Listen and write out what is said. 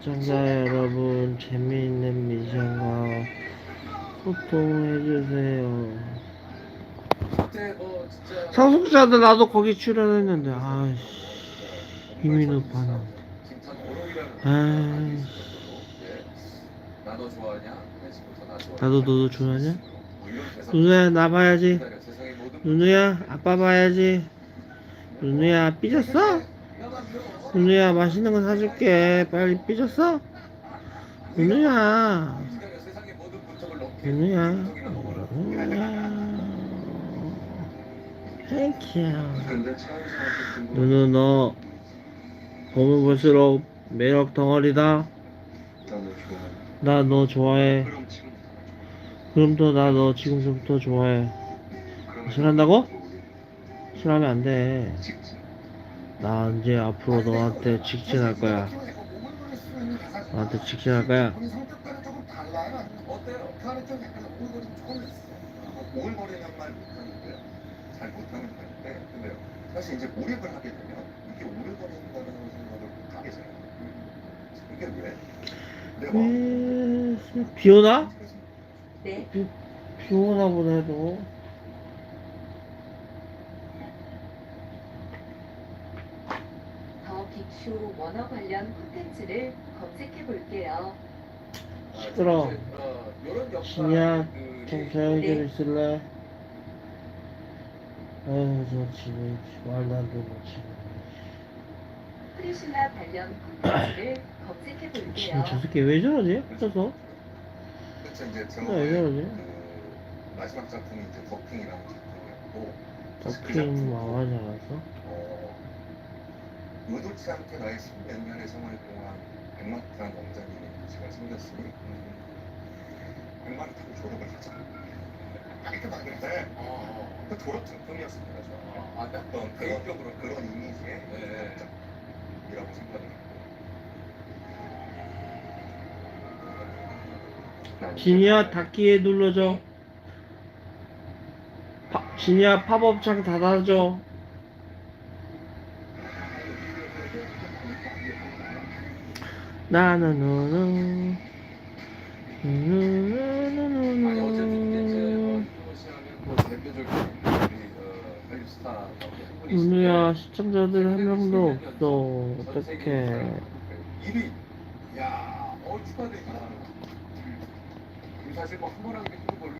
시청자 여러분 재미있는 미션과 소통해주세요 그때 뭐 진짜 상속자들 나도 거기 출연했는데? 내 지금부터 나 좋아해. 나도 너도 좋아하냐? 뭐 누누야 나 봐야지 누누야 아빠 봐야지 누누야 삐졌어? 누누야 맛있는 거 사줄게 빨리 삐졌어? 누누야 기다려. 세상의 모든 문턱을 넘게 누누야 문턱이나 먹어라. 누누야 땡큐 근데 차에서 누누 너 보면 볼수록 매력 덩어리다 나너 좋아해. 나너 좋아해 그럼 또 나 너 지금부터 좋아해 싫어한다고? 싫어하면 안돼 나 이제 앞으로 너한테 직진할 거야 너한테 직진할 거야 말. 잘 못하는 편인데. 사실 이제 몰입을 하게 되면 이게 오글거린다는 생각을 못 하게 돼요. 이게 왜? 내가 음, 비 오나? 네, 비 오나 보네도 더 빅 쇼 원어 관련 콘텐츠를 검색해 볼게요. 시끄러. 진이야, 그좀 조용히 좀 있을래? 아유 저 지금 말도 안 되고 지금 프리실라 관련 콘텐츠를 검색해 지금 볼게요. 저 새끼 왜 저러지? 혼자서? 그쵸 이제 저러지? 그 마지막 작품이 이제 더핑이라는 작품이었고 더핑 망하지 않았어? 어, 의도치 않게 나의 십몇 년의 생활 동안 백마탄 원장님의 문제가 생겼으니 음, 타고 졸업을 하자. 깔끔하게 네. 그 졸업 작품이었습니다 저. 아, 어떤 개인적으로 그런 이미지의 작품이라고 생각을 했고. 진이야 닫기에 눌러줘. 파, 진이야 팝업창 닫아줘 누누 아니 어쨌든 시하면 뭐 대표적인 우리 어, 한류 스타 누누야 시청자들 한 명도 없어. 어떡해. 1위. 야, 어 축하드립니다. 음, 사실 뭐 한번한게